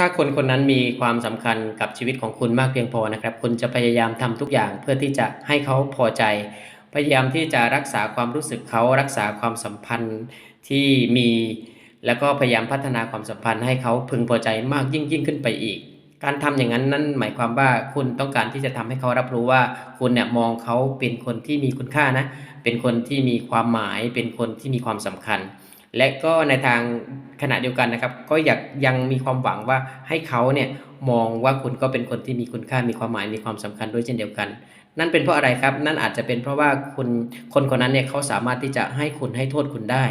ถ้าคนคนนั้นมีความสำคัญกับชีวิตของคุณมากเพียงพอนะครับ คุณจะพยายามทำทุกอย่างเพื่อที่จะให้เขาพอใจ พยายามที่จะรักษาความรู้สึกเขารักษาความสัมพันธ์ที่มี แล้วก็พยายามพัฒนาความสัมพันธ์ให้เขาพึงพอใจมากยิ่งยิ่งขึ้นไปอีก การทำอย่างนั้นนั่นหมายความว่าคุณต้องการที่จะทำให้เขารับรู้ว่าคุณเนี่ยมองเขาเป็นคนที่มีคุณค่านะ เป็นคนที่มีความหมาย เป็นคนที่มีความสำคัญ และก็ในทางขณะเดียวกันนะครับ ก็อยากยังมีความหวังว่าให้เขาเนี่ยมองว่าคุณก็เป็นคนที่มีคุณค่ามีความหมายมีความสำคัญด้วยเช่นเดียวกัน นั่นเป็นเพราะอะไรครับ นั่นอาจจะเป็นเพราะว่าคุณคนคนนั้นเนี่ยเขาสามารถที่จะให้คุณให้โทษคุณได้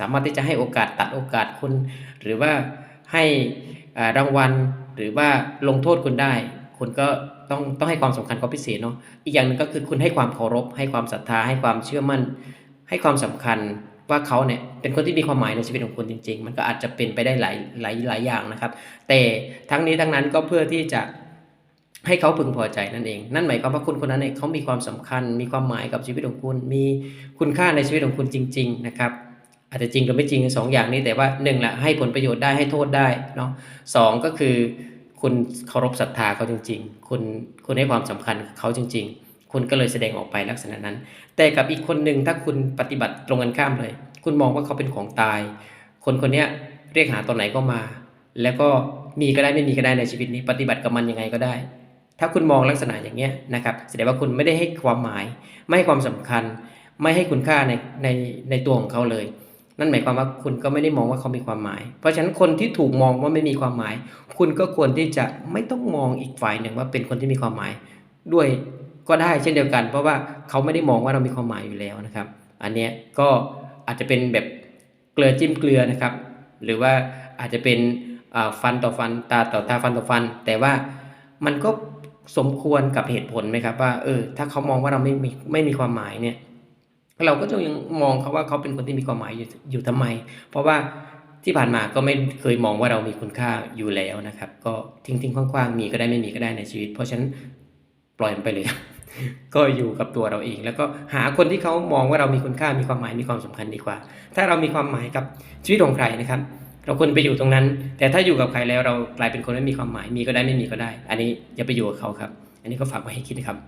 สามารถที่จะให้โอกาสตัดโอกาสคุณ หรือว่าให้อ่ารางวัลหรือว่าลงโทษคุณได้ คุณก็ต้องต้องให้ความสำคัญเขาพิเศษเนาะอีกอย่างหนึ่งก็คือคุณให้ความเคารพ ให้ความศรัทธาให้ความเชื่อมั่น ให้ความสำคัญ ว่าเขาเนี่ยเป็นคนที่มีความหมายในชีวิตของคุณจริง ๆ มันก็อาจจะเป็นไปได้หลายหลายหลายอย่างนะครับ แต่ทั้งนี้ทั้งนั้นก็เพื่อที่จะให้เขาพึงพอใจนั่นเอง นั่นหมายความว่าคุณคนนั้นเนี่ยเขามีความสำคัญ มีความหมายกับชีวิตของคุณ มีคุณค่าในชีวิตของคุณจริง ๆ นะครับ อาจจะจริงหรือไม่จริงสองอย่างนี้แต่ว่าหนึ่งแหละให้ผลประโยชน์ได้ให้โทษได้เนาะสองก็คือ คุณเคารพศรัทธาเขาจริง ๆ คุณคุณให้ความสำคัญเขาจริง ๆ คุณก็เลยแสดงออกไปลักษณะนั้น แต่กับอีกคนหนึ่งถ้าคุณปฏิบัติตรงกันข้ามเลย คุณมองว่าเขาเป็นของตาย คนคนนี้เรียกหาตอนไหนก็มา แล้วก็มีก็ได้ไม่มีก็ได้ในชีวิตนี้ ปฏิบัติกับมันยังไงก็ได้ ถ้าคุณมองลักษณะอย่างเงี้ยนะครับแสดงว่าคุณไม่ได้ให้ความหมาย ไม่ให้ความสำคัญ ไม่ให้คุณค่าในในในตัวของเขาเลย นั่นหมายความว่าคุณก็ไม่ได้มองว่าเขามีความหมาย เพราะฉะนั้นคนที่ถูกมองว่าไม่มีความหมาย คุณก็ควรที่จะไม่ต้องมองอีกฝ่ายหนึ่งว่าเป็นคนที่มีความหมายด้วย ก็ได้เช่นเดียวกัน เพราะว่าเขาไม่ได้มองว่าเรามีความหมายอยู่แล้วนะครับ อันเนี้ยก็อาจจะเป็นแบบเกลือจิ้มเกลือนะครับ หรือว่าอาจจะเป็นฟันต่อฟันตาต่อตาฟันต่อฟัน แต่ว่ามันก็สมควรกับเหตุผลไหมครับว่าเออถ้าเขามองว่าเราไม่มีไม่มีความหมายเนี่ยเราก็จะยังมองเขาว่าเขาเป็นคนที่มีความหมายอยู่อยู่ทำไม เพราะว่าที่ผ่านมาก็ไม่เคยมองว่าเรามีคุณค่าอยู่แล้วนะครับ ก็ทิ้งทิ้งๆคว้างๆมีก็ได้ไม่มีก็ได้ในชีวิต เพราะฉะนั้นปล่อยมันไปเลย ก็อยู่กับตัวเราเอง แล้วก็หาคนที่เขามองว่าเรามีคุณค่ามีความหมายมีความสำคัญดีกว่า ถ้าเรามีความหมายกับชีวิตของใครนะครับ เราควรไปอยู่ตรงนั้น แต่ถ้าอยู่กับใครแล้วเรากลายเป็นคนไม่มีความหมายมีก็ได้ไม่มีก็ได้ อันนี้อย่าไปอยู่กับเขาครับ อันนี้ก็ฝากไว้ให้คิดนะครับ